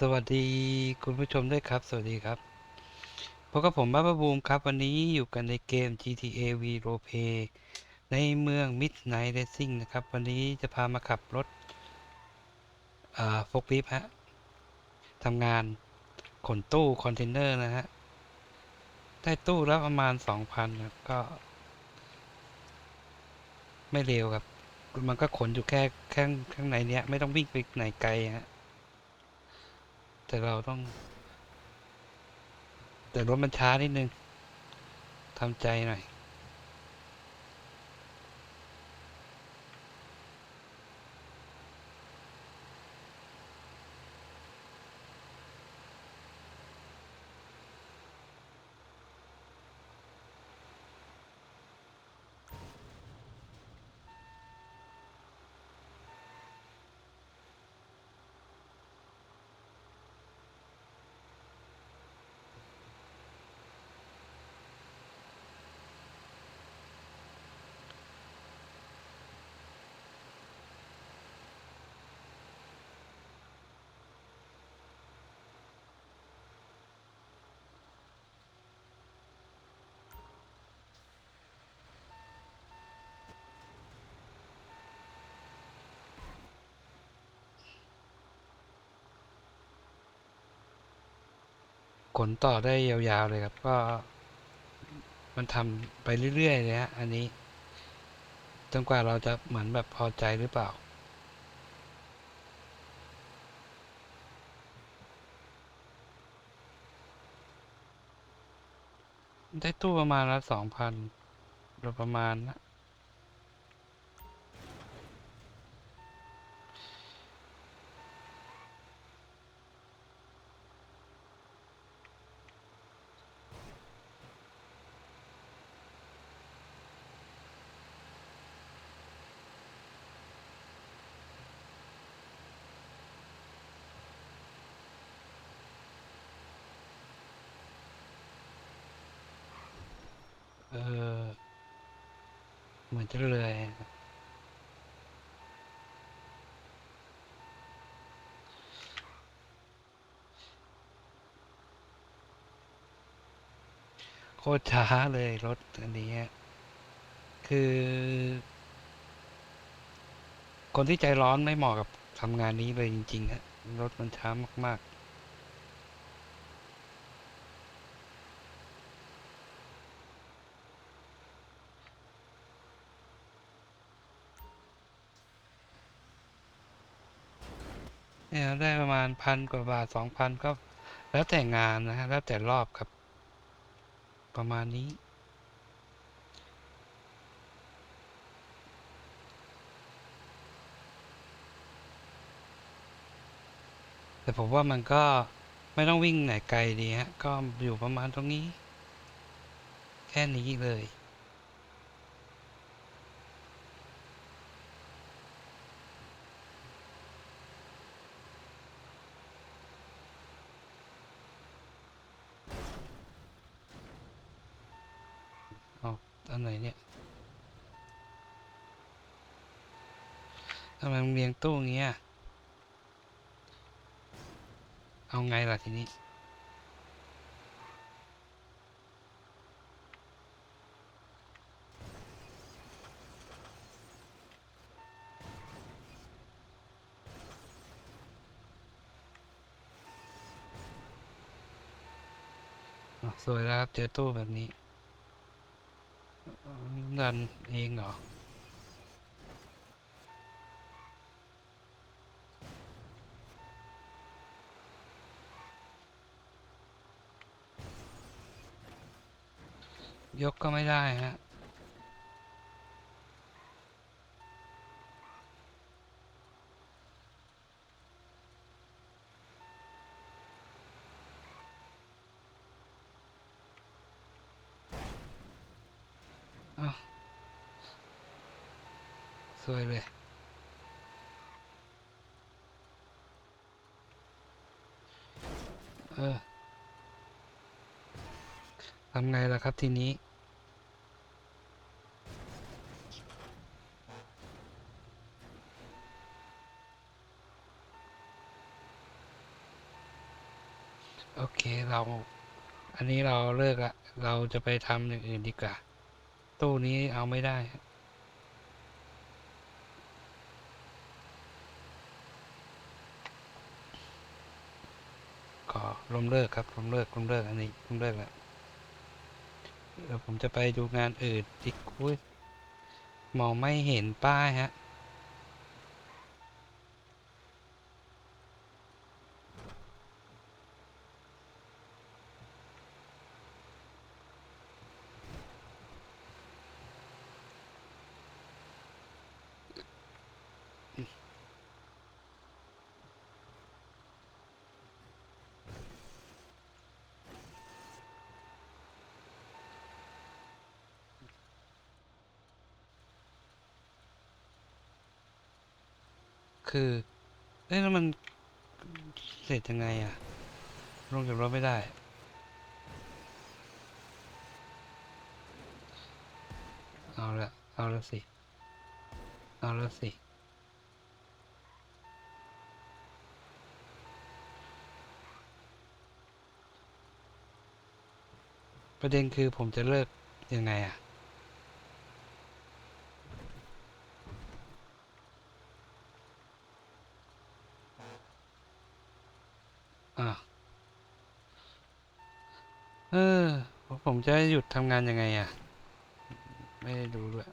สวัสดีคุณผู้ชมด้วยครับ สวัสดีครับพบกับผมบ้าบาบูมครับ วันนี้อยู่กันในเกม GTA V Roleplay ในเมือง Midnight Racing นะครับ วันนี้จะพามาขับรถอ่าฟกลิฟฮะทำงานขนตู้คอนเทนเนอร์นะฮะ ได้ตู้แล้วประมาณ 2,000ครับก็ ไม่เร็วครับ มันก็ขนอยู่แค่ข้างข้างในเนี้ย ไม่ต้องวิ่งไปไหนไกลฮะ แต่เราต้อง แต่รถมันช้านิดนึงทำใจหน่อย ขนต่อได้ยาวๆเลยครับก็มันทำไปเรื่อยๆเลยฮะอันนี้จนกว่าเราจะเหมือนแบบพอใจหรือเปล่า ได้ตู้ประมาณละสองพันโดยประมาณนะ เหมือยโคตรช้าเลยรถอันนี้คือ คนที่ใจร้อนไม่เหมาะกับทำงานนี้เลยจริงๆฮะรถมันช้ามาก ๆ เนี่ยได้ประมาณพันกว่าบาทสองพันก็แล้วแต่งานนะฮะแล้วแต่รอบครับ ประมาณนี้ แต่ผมว่ามันก็ไม่ต้องวิ่งไหนไกลดีฮะ ก็อยู่ประมาณตรงนี้ แค่นี้เลย เอาอันไหนเนี่ยทำไมมันเรี ยงตู้เงี้ย เอาไงล่ะทีนี้ สวยแล้วครับ เจอตู้แบบนี้ ดันเองเหรอ ยกก็ไม่ได้ฮะอ้าวสวยเลยเออทำไงล่ะครับทีนี้ โอเคเรา อันนี้เราเลิกละเราจะไปทำอย่างอื่นดีกว่า ตู้นี้เอาไม่ได้ขอล้มเลิกครับลมเลิกลมเลิกอันนี้ลมเลิกแล้วเดี๋ยวผมจะไปดูงานอื่นดิคุยมองไม่เห็นป้ายฮะ คือเอ้ยแล้วมันเสร็จยังไงอะลงจากรถไม่ได้ เอาละเอาละสิ เอาละสิ ประเด็นคือผมจะเลิกยังไงอะ่ะ เออ ผมจะหยุดทำงานยังไงอะไม่ได้ดูด้วย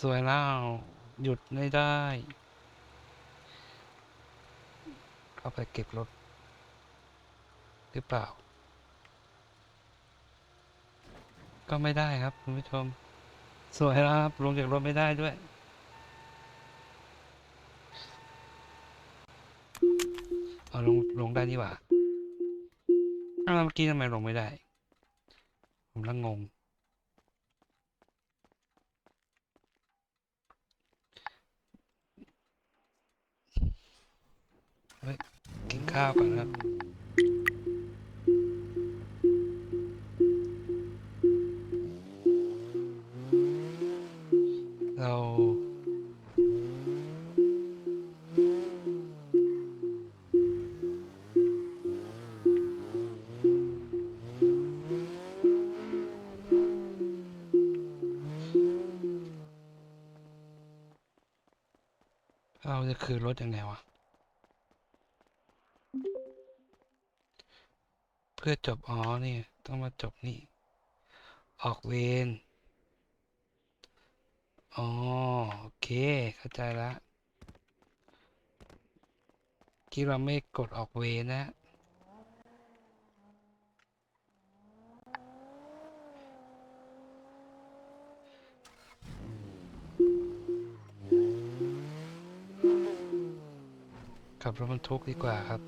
สวยแล้ว หยุดไม่ได้เข้าไปเก็บรถ หรือเปล่า ก็ไม่ได้ครับ คุณผู้ชม สวยแล้วครับ ลงจากรถไม่ได้ด้วย เอาลงลงได้นี่หว่าอ้าวเมื่อกี้ทำไมลงไม่ได้ ผมละงง เฮ้ย กินข้าวก่อนครับ จะคืนรถยังไงวะ เพื่อจบอ๋อนี่ ต้องมาจบนี่ ออกเวรอ๋อ โอเค เข้าใจละที่เราไม่กดออกเวรนะ ขับรถบรรทุกดีกว่าครับ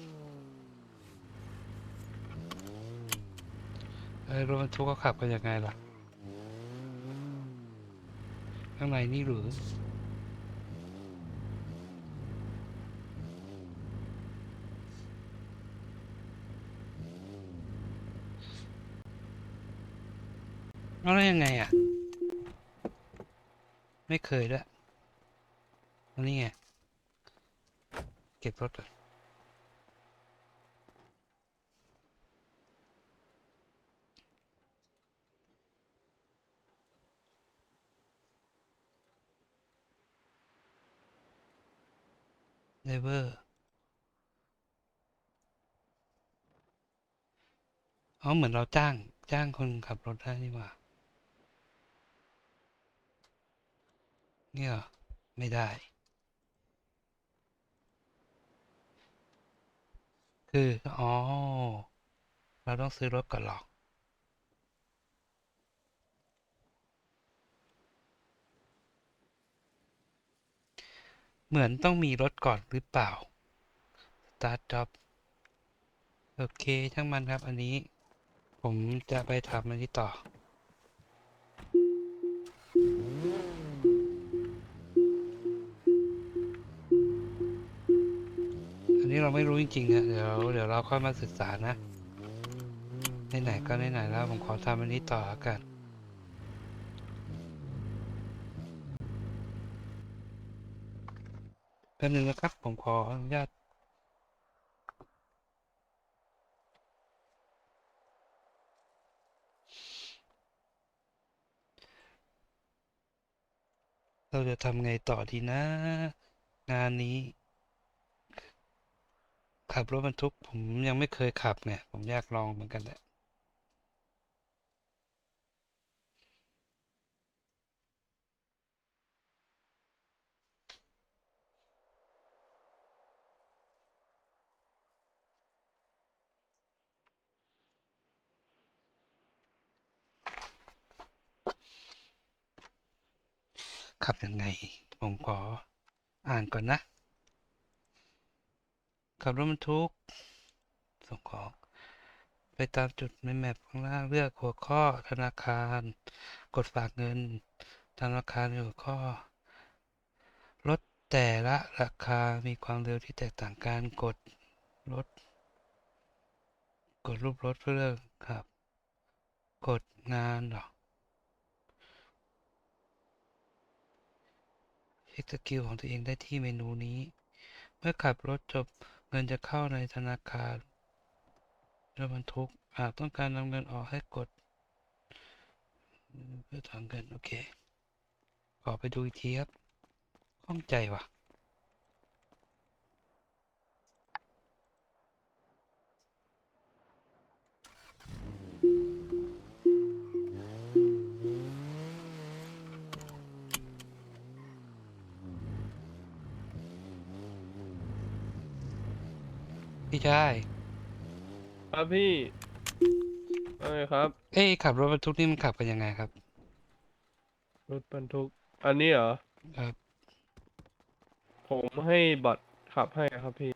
เอ้รถบรรทุกเขาขับกันยังไงล่ะ ข้างในนี่หรือเอาแล้วยังไงอะ ไม่เคยด้วยนนี้ไง เก็บรถก่อนเนเวอร์ อ๋อ เหมือนเราจ้าง จ้างคนขับรถได้นี่หว่าเนี่ยไม่ได้ คือ อ๋อ เราต้องซื้อรถก่อนหรอกเหมือนต้องมีรถก่อนหรือเปล่า Start Job โอเค ช่างมันครับ อันนี้ ผมจะไปทำอันนี้ต่อ นี้เราไม่รู้จริงๆนะเดี๋ยวเดี๋ยวเราค่อยมาศึกษานะไหนๆก็ไหนๆแล้วผมขอทำอันนี้ต่อกันไปป๊บนึงนะครับ ผมขออนุญาตเราจะทำไงต่อดีนะ งานนี้ ขับรถบรรทุกผมยังไม่เคยขับเนี่ย ผมอยากลองเหมือนกันแหละขับยังไง ผมขออ่านก่อนนะ ขับรถบรรทุกส่งของ ไปตามจุดในแมปข้างล่างเลือกหัวข้อธนาคาร กดฝากเงินธนาคารหัวข้อรถแต่ละราคามีความเร็วที่แตกต่างกันกดรถกดรูปรถเพื่อเลือกครับ กดงานหรอเช็คสกิลของตัวเองได้ที่เมนูนี้ เมื่อขับรถจบ เงินจะเข้าในธนาคารรถบรรทุกหากต้องการนำเงินออกให้กด เพื่อถอนเงิน โอเค ขอไปดูอีกทีครับข้องใจว่ะ ชายครับพี่ว่าไงครับ เอ้ยขับรถบรรทุกนี่มันขับกันยังไงครับ รถบรรทุก อันนี้เหรอ ครับ ผมให้บอทขับให้ครับพี่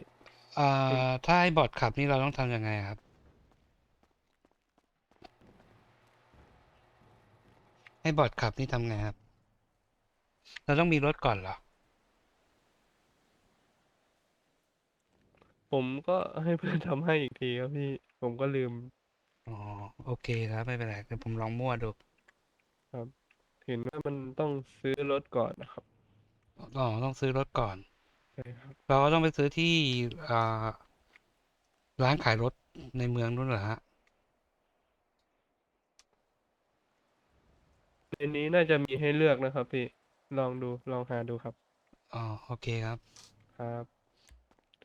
อ่าถ้าให้บอร์ดขับนี่เราต้องทำยังไงครับ ให้บอร์ดขับนี่ทำไงครับ เราต้องมีรถก่อนเหรอ ผมก็ให้เพื่อนทำให้อีกทีครับพี่ ผมก็ลืมอ๋อโอเคครับไม่เป็นไรเดี๋ยวผมลองมั่วดูครับเห็นว่ามันต้องซื้อรถก่อนนะครับอ๋อต้องซื้อรถก่อน ใช่ครับ เราก็ต้องไปซื้อที่อ่าร้านขายรถในเมืองนู้นเหรอฮะในนี้น่าจะมีให้เลือกนะครับพี่ ลองดู ลองหาดูครับ อ๋อโอเคครับ ครับ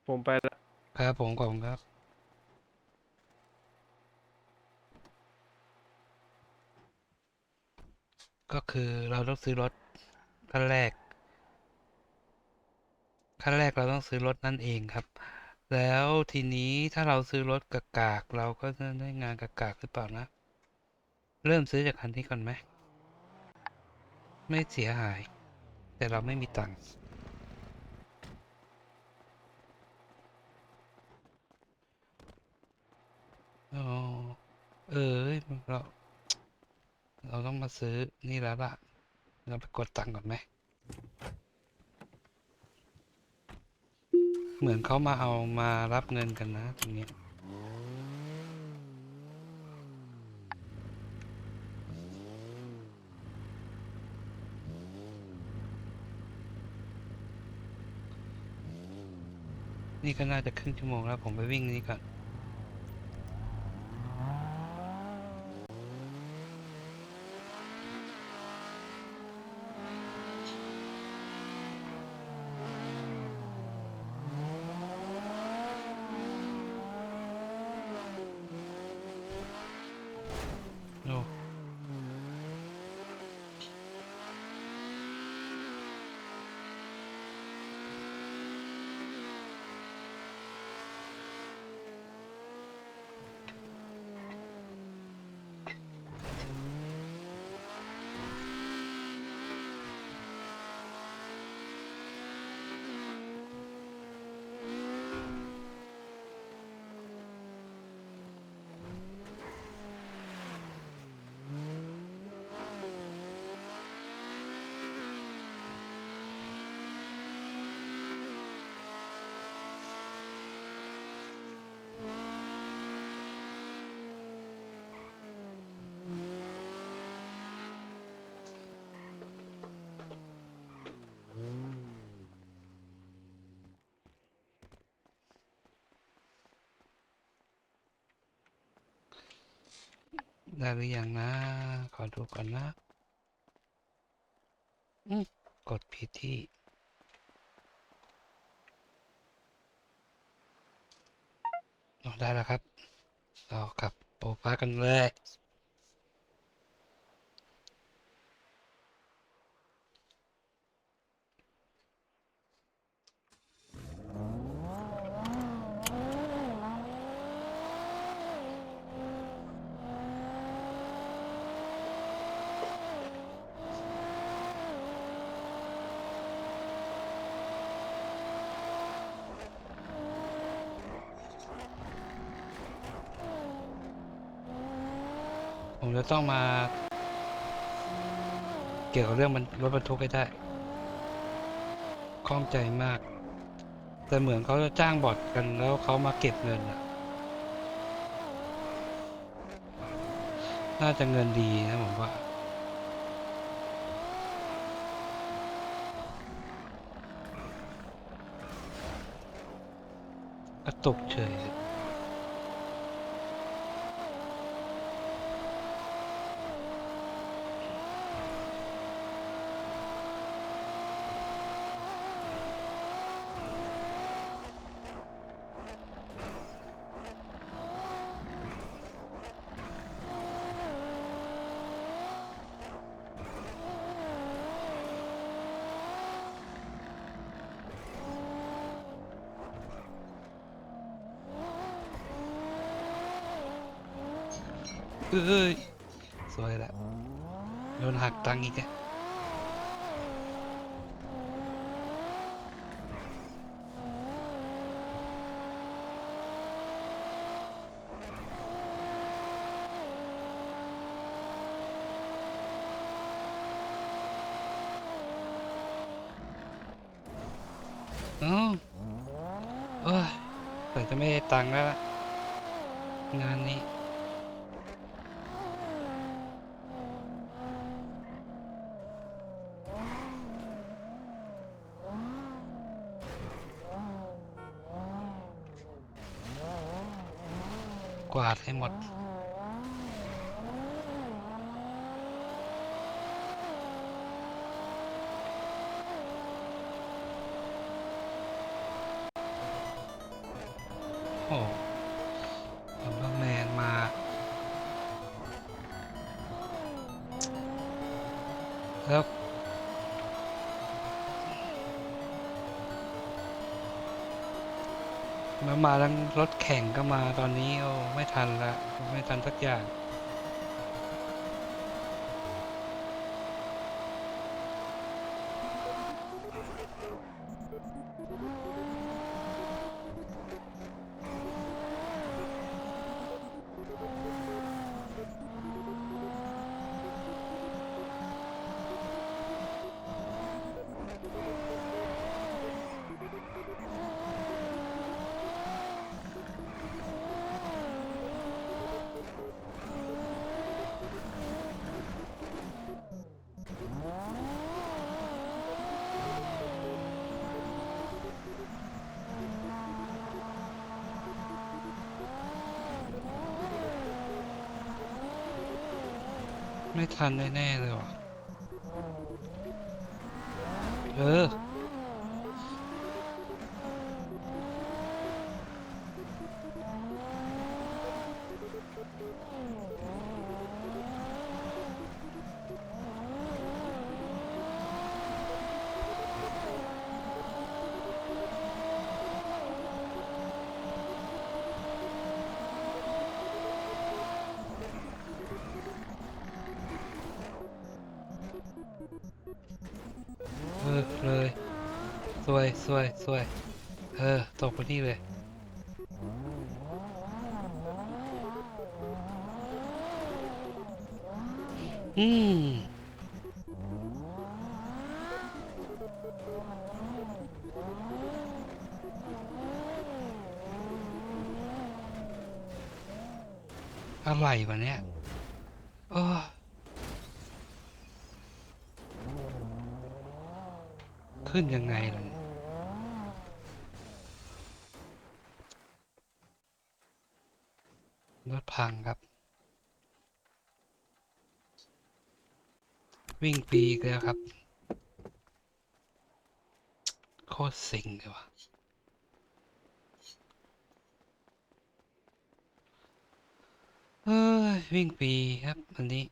ผมไปละ ครับผมขอบคุณครับ ก็คือเราต้องซื้อรถขั้นแรก ขั้นแรกเราต้องซื้อรถนั่นเองครับ แล้วทีนี้ถ้าเราซื้อรถกากากเราก็จะได้งานกากากหรือเปล่านะ เริ่มซื้อจากคันนี้ก่อนไหม ไม่เสียหาย แต่เราไม่มีตังค์ อ๋อ เออเอ้ยเราเราต้องมาซื้อนี่แล้วล่ะ เราไปกดตังค์ก่อนไหม เหมือนเขามาเอามารับเงินกันนะตรงนี้นี่ก็น่าจะครึ่งชั่วโมงแล้วผมไปวิ่งนี่ก่อน โอ้ ได้หรือยังนะ ขอดูก่อนนะอืกดผิดที่อ๋อได้แล้วครับ เรากลับโปรฟ้ากันเลย ต้องมา เกี่ยวกับเรื่องมันรถบรรทุกให้ได้ข้องใจมาก แต่เหมือนเขาจะจ้างบอทกันแล้วเขามาเก็บเงินอะน่าจะเงินดีนะผมว่าตกเฉย เอ้ยสวยแล้วโดนหักตังค์อีกอะอ้าเอ้ยแต่จะไม่ได้ตังค์แล้วล่ะงานนี้าดให้หมด โอ้ลัมเบอร์แมนมา แล้ว มามาทั้งรถแข่งก็มาตอนนี้ โอ้ ไม่ทันละ ไม่ทันสักอย่าง ทันแน่ๆเลยว่ะ เออ สวยสวยเออตกไปนี่เลยอืมอะไรวะเนี่ยโอ้ขึ้นยังไงล่ะ รถพังครับ วิ่งปีกแล้วครับ โคตรสิงเลยว่ะเฮ้ยวิ่งปีครับวันนี้